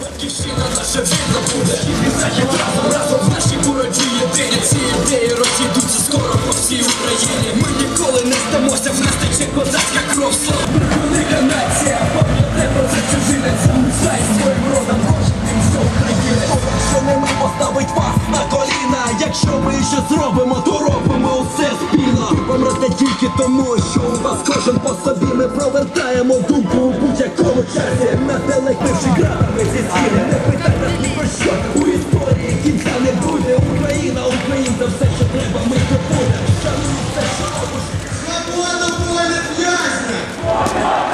Батьківщина наша вільна буде І разом, разом в нашій боротьбі єдині Ці ідеї розійдуться скоро по всій Україні Ми ніколи не здамося, в нас тече козацька кров. Слава велика нація, пам'ятай якщо ми що зробимо, то робимо усе спільно. Помрете тільки тому, що у вас кожен по собі. Ми провертаємо думку у будь-якому часі. На Наделективши градами зі стіни Не питай ні про що. У історії кінця не буде. Україна, українця, все, що треба, ми добудемо Шануємо все, що робиш Свобода воля в'язня!